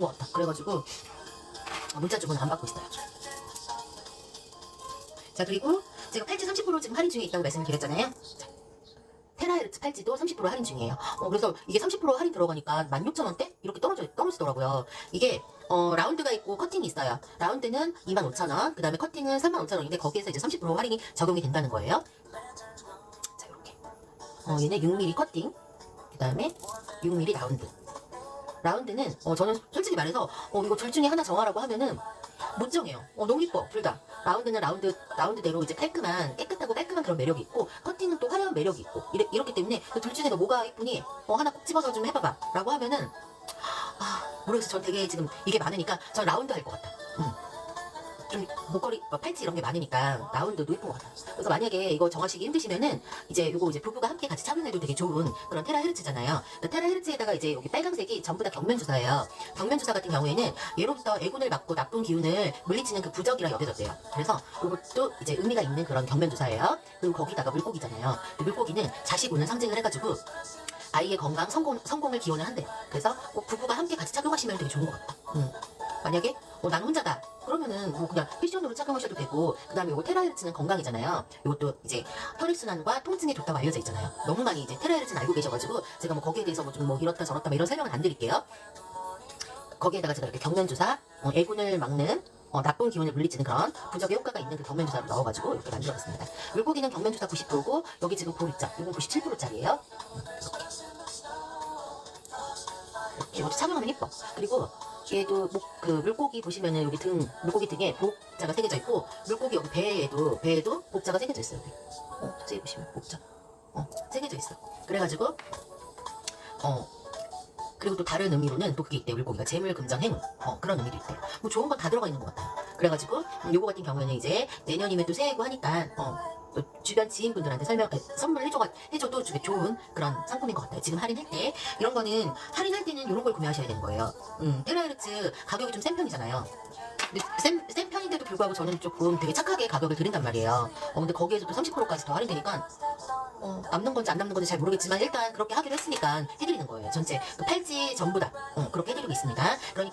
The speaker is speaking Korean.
것 같다. 그래가지고 문자 주문 안 받고 있어요. 자 그리고 제가 팔찌 30% 지금 할인 중에 있다고 말씀을 드렸잖아요. 자, 테라헤르츠 팔찌도 30% 할인 중이에요. 어, 그래서 이게 30% 할인 들어가니까 16,000원대 이렇게 떨어져 떨어지더라고요. 이게 어, 라운드가 있고 커팅이 있어요. 라운드는 25,000원, 그 다음에 커팅은 35,000원인데 거기에서 이제 30% 할인이 적용이 된다는 거예요. 자 이렇게 어, 얘네 6mm 커팅, 그 다음에 6mm 라운드. 라운드는 어, 저는 솔직히 말해서 어, 이거 둘 중에 하나 정하라고 하면은 못 정해요. 어, 너무 이뻐 둘 다. 라운드는 라운드 라운드대로 이제 깔끔한 깨끗하고 깔끔한 그런 매력이 있고 커팅은 또 화려한 매력이 있고 이래, 이렇기 때문에 그둘 중에 너 뭐가 이쁘니? 어, 하나 꼭 집어서 좀 해봐봐.라고 하면은 아 모르겠어. 전 되게 지금 이게 많으니까 전 라운드 할 것 같아. 음. 좀 목걸이, 뭐 팔찌 이런 게 많으니까 라운드도 이쁜 것 같아요. 그래서 만약에 이거 정하시기 힘드시면은 이제 요거 이제 부부가 함께 같이 착용해도 되게 좋은 그런 테라헤르츠잖아요. 그 테라헤르츠에다가 이제 여기 빨간색이 전부 다 경면 주사예요. 경면 주사 같은 경우에는 예로부터 애군을 막고 나쁜 기운을 물리치는 그 부적이라 여겨졌대요. 그래서 이것도 이제 의미가 있는 그런 경면 주사예요. 그리고 거기다가 물고기잖아요. 그 물고기는 자식운을 상징을 해가지고 아이의 건강, 성공, 성공을 기원을 한대요. 그래서 꼭 부부가 함께 같이 착용하시면 되게 좋은 것 같다. 음. 만약에 어, 난 혼자다. 그러면은 뭐 그냥 패션으로 착용하셔도 되고 그다음에 요거 테라헤르츠는 건강이잖아요. 이것도 이제 혈액순환과 통증에 좋다고 알려져 있잖아요. 너무 많이 이제 테라헤르츠는 알고 계셔가지고 제가 뭐 거기에 대해서 뭐 좀뭐 이렇다 저렇다 뭐 이런 설명은 안 드릴게요. 거기에다가 제가 이렇게 경면주사, 어, 애군을 막는 어, 나쁜 기운을 물리치는 그런 부적의 효과가 있는 그 경면주사를 넣어가지고 이렇게 만들어봤습니다. 물고기는 경면주사 90%고 여기 지금 볼 있죠? 이건 97%짜리예요. 이렇게 착용하면 예뻐. 그리고 얘도 목, 그 물고기 보시면은 여기 등 물고기 등에 복자가 새겨져 있고 물고기 여기 배에도 배에도 복자가 새겨져 있어요. 여기. 어, 저기 보시면 복자. 어, 새겨져 있어. 그래가지고 어 그리고 또 다른 의미로는 또 그게 있대요. 물고기가 재물, 금전, 행운. 어, 그런 의미도 있대요. 뭐 좋은 건 다 들어가 있는 것 같아요. 그래가지고 음, 요거 같은 경우에는 이제 내년이면 또 새해고 하니까 어, 또 주변 지인분들한테 설명, 에, 선물 해줘, 해줘도 좋은 그런 상품인 것 같아요. 지금 할인할 때 이런 거는 할인할 때는 이런 걸 구매하셔야 되는 거예요. 음, 테라헤르츠 가격이 좀 센 편이잖아요. 센, 센 편인데도 불구하고 저는 조금 되게 착하게 가격을 드린단 말이에요. 어, 근데 거기에서 또 30%까지 더 할인되니까 어, 남는 건지 안 남는 건지 잘 모르겠지만 일단 그렇게 하기로 했으니까 해드리는 거예요. 전체 그 팔찌 전부 다 어, 그렇게 해드리고 있습니다. 그러니까